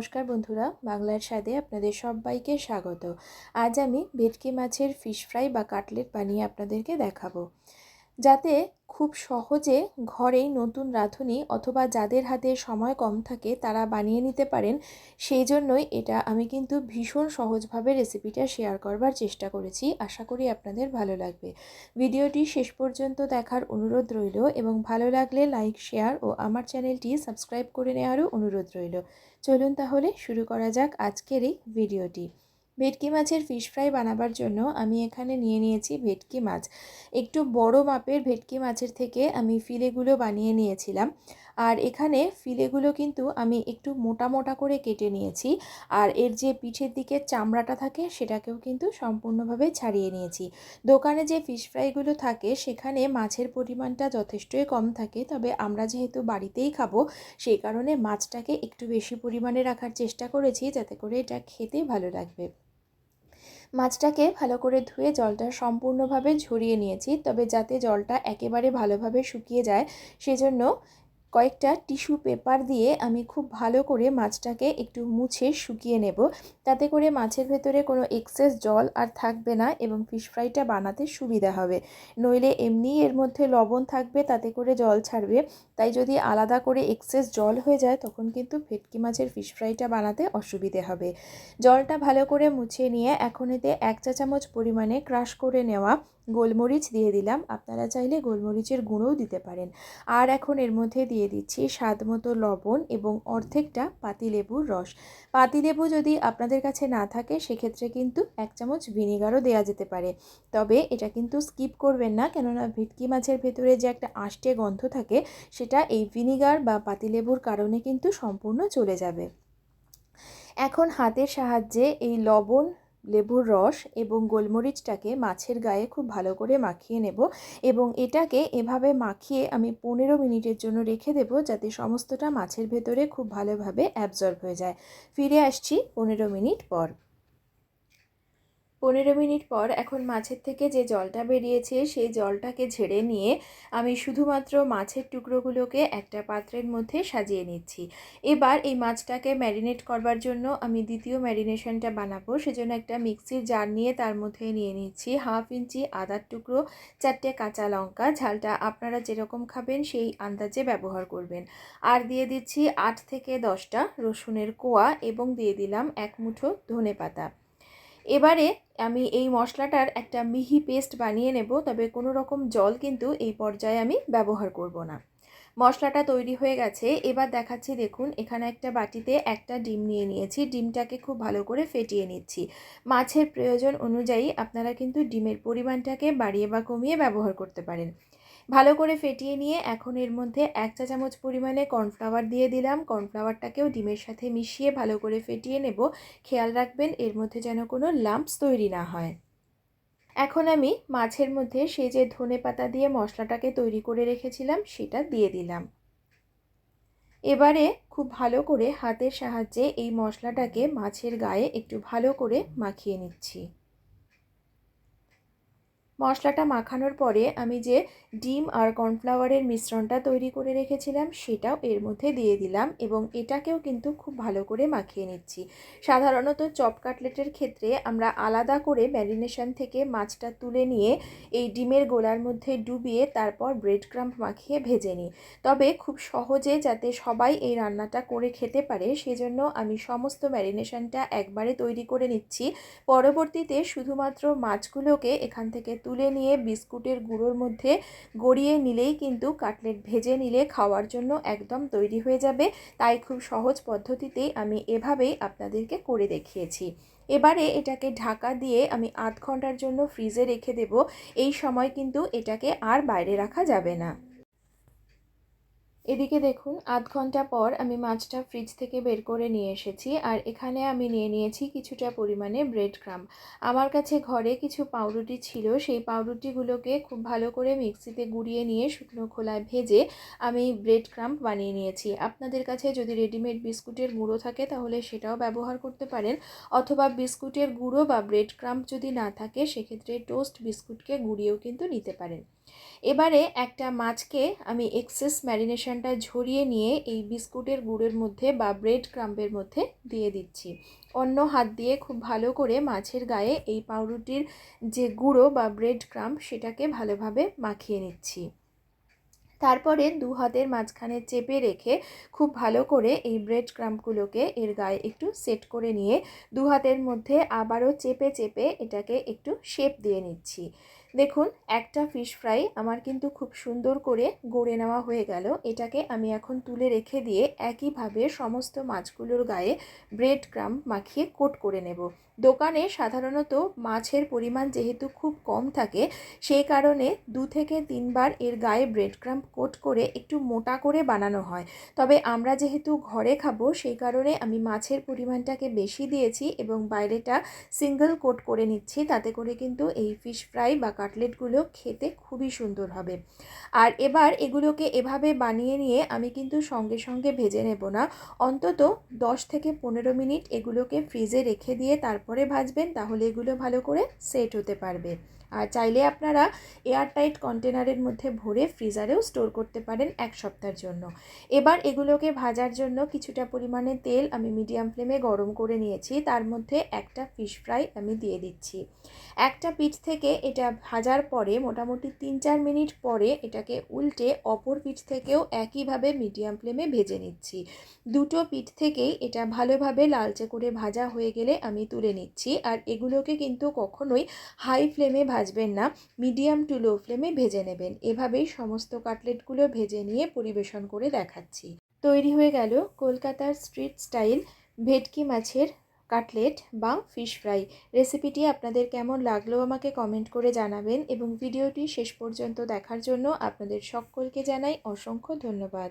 নমস্কার বন্ধুরা, বাংলার স্বাদে আপনাদের সবাইকে স্বাগত। আজ আমি ভেটকি মাছের ফিশ ফ্রাই বা কাটলেট বানিয়ে আপনাদেরকে দেখাবো। যাতে খুব সহজে ঘরেই নতুন রাঁধুনি অথবা যাদের হাতে সময় কম থাকে তারা বানিয়ে নিতে পারেন। সেই জন্যই এটা আমি কিন্তু ভীষণ সহজভাবে রেসিপিটা শেয়ার করবার চেষ্টা করেছি। আশা করি আপনাদের ভালো লাগবে। ভিডিওটি শেষ পর্যন্ত দেখার অনুরোধ রইল এবং ভালো লাগলে লাইক শেয়ার ও আমার চ্যানেলটি সাবস্ক্রাইব করে নেওয়ারও অনুরোধ রইল। চলুন তাহলে শুরু করা যাক আজকের এই ভিডিওটি ভেটকি মাছের ফিশ ফ্রাই বানাবার জন্য আমি এখানে নিয়ে নিয়েছি ভেটকি মাছ। একটু বড় মাপের ভেটকি মাছের থেকে আমি ফিলেগুলো বানিয়ে নিয়েছিলাম। আর এখানে ফিলেগুলো কিন্তু আমি একটু মোটা মোটা করে কেটে নিয়েছি। আর এর যে পিঠের দিকে চামড়াটা থাকে সেটাকেও কিন্তু সম্পূর্ণভাবে ছাড়িয়ে নিয়েছি। দোকানে যে ফিশ ফ্রাইগুলো থাকে সেখানে মাছের পরিমাণটা যথেষ্টই কম থাকে। তবে আমরা যেহেতু বাড়িতেই খাব, সেই কারণে মাছটাকে একটু বেশি পরিমাণে রাখার চেষ্টা করেছি যাতে করে এটা খেতে ভালো লাগবে। মাছটাকে ভালো করে ধুয়ে জলটা সম্পূর্ণভাবে ঝরিয়ে নিয়েছি, তবে যাতে জলটা একেবারে ভালোভাবে শুকিয়ে যায়, সেজন্য কয়েকটা টিস্যু পেপার দিয়ে আমি খুব ভালো করে মাছটাকে একটু মুছে শুকিয়ে নেব। তাতে করে মাছের ভেতরে কোনো এক্সেস জল আর থাকবে না এবং ফিশ ফ্রাইটা বানাতে সুবিধা হবে। নইলে এমনি এর মধ্যে লবণ থাকবে, তাতে করে জল ছাড়বে। তাই যদি আলাদা করে এক্সেস জল হয়ে যায়, তখন কিন্তু ভেটকি মাছের ফিশ ফ্রাইটা বানাতে অসুবিধে হবে। জলটা ভালো করে মুছে নিয়ে এখন এতে এক চা চামচ পরিমাণে ক্রাশ করে নেওয়া গোলমরিচ দিয়ে দিলাম। আপনারা চাইলে গোলমরিচের গুঁড়োও দিতে পারেন। আর এখন এর মধ্যে দিয়ে দিচ্ছি স্বাদ মতো লবণ এবং অর্ধেকটা পাতিলেবুর রস। পাতিলেবু যদি আপনাদের কাছে না থাকে, সেক্ষেত্রে কিন্তু এক চামচ ভিনিগারও দেওয়া যেতে পারে। তবে এটা কিন্তু স্কিপ করবেন না, কেননা ভেটকি মাছের ভেতরে যে একটা আষ্টে গন্ধ থাকে, সেটা এই ভিনিগার বা পাতিলেবুর কারণে কিন্তু সম্পূর্ণ চলে যাবে। এখন হাতের সাহায্যে এই লবণ লেবুর রস এবং গোলমরিচটাকে মাছের গায়ে খুব ভালো করে মাখিয়ে নেব এবং এটাকে এভাবে মাখিয়ে আমি পনেরো মিনিটের জন্য রেখে দেব যাতে সমস্তটা মাছের ভেতরে খুব ভালোভাবে অ্যাবজর্ব হয়ে যায়। ফিরে আসছি পনেরো মিনিট পর। পনেরো মিনিট পর এখন মাছের থেকে যে জলটা বেরিয়েছে, সেই জলটাকে ঝেড়ে নিয়ে আমি শুধুমাত্র মাছের টুকরোগুলোকে একটা পাত্রের মধ্যে সাজিয়ে নিচ্ছি। এবার এই মাছটাকে ম্যারিনেট করবার জন্য আমি দ্বিতীয় ম্যারিনেশনটা বানাবো। সেজন্য একটা মিক্সির জার নিয়ে তার মধ্যে নিয়ে নিচ্ছি হাফ ইঞ্চি আদার টুকরো, চারটে কাঁচা লঙ্কা, ঝালটা আপনারা যেরকম খাবেন সেই আন্দাজে ব্যবহার করবেন। আর দিয়ে দিচ্ছি আট থেকে দশটা রসুনের কোয়া এবং দিয়ে দিলাম এক মুঠো ধনে পাতা এবারে আমি এই মশলাটার একটা মিহি পেস্ট বানিয়ে নেব, তবে কোনো রকম জল কিন্তু এই পর্যায়ে আমি ব্যবহার করব না। মশলাটা তৈরি হয়ে গেছে, এবার দেখাচ্ছি দেখুন, এখানে একটা বাটিতে একটা ডিম নিয়ে নিয়েছি, ডিমটাকে খুব ভালো করে ফেটিয়ে নিচ্ছি। মাছের প্রয়োজন অনুযায়ী আপনারা কিন্তু ডিমের পরিমাণটাকে বাড়িয়ে বা কমিয়ে ব্যবহার করতে পারেন। ভালো করে ফেটিয়ে নিয়ে এখন এর মধ্যে এক চা চামচ পরিমাণে কর্নফ্লাওয়ার দিয়ে দিলাম। কর্নফ্লাওয়ারটাকেও ডিমের সাথে মিশিয়ে ভালো করে ফেটিয়ে নেব। খেয়াল রাখবেন এর মধ্যে যেন কোনো লাম্পস তৈরি না হয়। এখন আমি মাছের মধ্যে সে যে ধনে পাতা দিয়ে মশলাটাকে তৈরি করে রেখেছিলাম, সেটা দিয়ে দিলাম। এবারে খুব ভালো করে হাতের সাহায্যে এই মশলাটাকে মাছের গায়ে একটু ভালো করে মাখিয়ে নিচ্ছি। মশলাটা মাখানোর পরে আমি যে ডিম আর কর্নফ্লাওয়ারের মিশ্রণটা তৈরি করে রেখেছিলাম, সেটাও এর মধ্যে দিয়ে দিলাম এবং এটাকেও কিন্তু খুব ভালো করে মাখিয়ে নিচ্ছি। সাধারণত চপ কাটলেটের ক্ষেত্রে আমরা আলাদা করে ম্যারিনেশন থেকে মাছটা তুলে নিয়ে এই ডিমের গোলার মধ্যে ডুবিয়ে তারপর ব্রেড ক্রাম্প মাখিয়ে ভেজে নিই। তবে খুব সহজে যাতে সবাই এই রান্নাটা করে খেতে পারে, সেজন্য আমি সমস্ত ম্যারিনেশনটা একবারে তৈরি করে নিচ্ছি। পরবর্তীতে শুধুমাত্র মাছগুলোকে এখান থেকে তুলে নিয়ে বিস্কুটের গুঁড়োর মধ্যে গড়িয়ে নিলেই কিন্তু কাটলেট ভেজে নিলে খাওয়ার জন্য একদম তৈরি হয়ে যাবে। তাই খুব সহজ পদ্ধতিতেই আমি এভাবেই আপনাদেরকে করে দেখিয়েছি। এবারে এটাকে ঢাকা দিয়ে আমি আধ ঘণ্টার জন্য ফ্রিজে রেখে দেব। এই সময় কিন্তু এটাকে আর বাইরে রাখা যাবে না। এদিকে দেখুন, আধ ঘণ্টা পর আমি মাছটা ফ্রিজ থেকে বের করে নিয়ে এসেছি আর এখানে আমি নিয়ে নিয়েছি কিছুটা পরিমাণে ব্রেড ক্রাম আমার কাছে ঘরে কিছু পাউরুটি ছিল, সেই পাউরুটিগুলোকে খুব ভালো করে মিক্সিতে গুঁড়িয়ে নিয়ে শুকনো খোলায় ভেজে আমি ব্রেড ক্রাম্প বানিয়ে নিয়েছি। আপনাদের কাছে যদি রেডিমেড বিস্কুটের গুঁড়ো থাকে তাহলে সেটাও ব্যবহার করতে পারেন, অথবা বিস্কুটের গুঁড়ো বা ব্রেড ক্রাম্প যদি না থাকে, সেক্ষেত্রে টোস্ট বিস্কুটকে গুঁড়িয়েও কিন্তু নিতে পারেন। এবারে একটা মাছকে আমি এক্সেস ম্যারিনেশনটা ঝরিয়ে নিয়ে এই বিস্কুটের গুড়ের মধ্যে বা ব্রেড ক্রাম্পের মধ্যে দিয়ে দিচ্ছি। অন্য হাত দিয়ে খুব ভালো করে মাছের গায়ে এই পাউরুটির যে গুঁড়ো বা ব্রেড ক্রাম্প সেটাকে ভালোভাবে মাখিয়ে নিচ্ছি। তারপরে দু হাতের মাঝখানে চেপে রেখে খুব ভালো করে এই ব্রেড ক্রাম্পগুলোকে এর গায়ে একটু সেট করে নিয়ে দু হাতের মধ্যে আবারও চেপে চেপে এটাকে একটু শেপ দিয়ে নিচ্ছি। দেখুন, একটা ফিশ ফ্রাই আমার কিন্তু খুব সুন্দর করে গড়ে নেওয়া হয়ে গেল। এটাকে আমি এখন তুলে রেখে দিয়ে একইভাবে সমস্ত মাছগুলোর গায়ে ব্রেড ক্রাম্প মাখিয়ে কোট করে নেব। দোকানে সাধারণত মাছের পরিমাণ যেহেতু খুব কম থাকে, সেই কারণে দু থেকে তিনবার এর গায়ে ব্রেড ক্রাম্প কোট করে একটু মোটা করে বানানো হয়। তবে আমরা যেহেতু ঘরে খাব, সেই কারণে আমি মাছের পরিমাণটাকে বেশি দিয়েছি এবং বাইরেটা সিঙ্গেল কোট করে নিচ্ছি। তাতে করে কিন্তু এই ফিশ ফ্রাই বা কাটলেটগুলো খেতে খুবই সুন্দর হবে। আর এবার এগুলোকে এভাবে বানিয়ে নিয়ে আমি কিন্তু সঙ্গে সঙ্গে ভেজে নেব না। অন্তত দশ থেকে পনেরো মিনিট এগুলোকে ফ্রিজে রেখে দিয়ে তারপরে ভাজবেন, তাহলে এগুলো ভালো করে সেট হতে পারবে। আর চাইলে আপনারা এয়ারটাইট কন্টেনারের মধ্যে ভরে ফ্রিজারেও স্টোর করতে পারেন এক সপ্তাহের জন্য। এবার এগুলোকে ভাজার জন্য কিছুটা পরিমাণে তেল আমি মিডিয়াম ফ্লেমে গরম করে নিয়েছি। তার মধ্যে একটা ফিশ ফ্রাই আমি দিয়ে দিচ্ছি। একটা পিঠ থেকে এটা ভাজার পরে মোটামুটি তিন চার মিনিট পরে এটাকে উল্টে অপর পিঠ থেকেও একইভাবে মিডিয়াম ফ্লেমে ভেজে নিচ্ছি। দুটো পিঠ থেকেই এটা ভালোভাবে লালচে করে ভাজা হয়ে গেলে আমি তুলে নিচ্ছি। আর এগুলোকে কিন্তু কখনোই হাই ফ্লেমে ভাজবেন না, মিডিয়াম টু লো ফ্লেমে ভেজে নেবেন। এভাবেই সমস্ত কাটলেটগুলো ভেজে নিয়ে পরিবেশন করে দেখাচ্ছি। তৈরি হয়ে গেল কলকাতার স্ট্রিট স্টাইল ভেটকি মাছের কাটলেট বা ফিশ ফ্রাই। রেসিপিটি আপনাদের কেমন লাগল আমাকে কমেন্ট করে জানাবেন এবং ভিডিওটি শেষ পর্যন্ত দেখার জন্য আপনাদের সকলকে জানাই অসংখ্য ধন্যবাদ।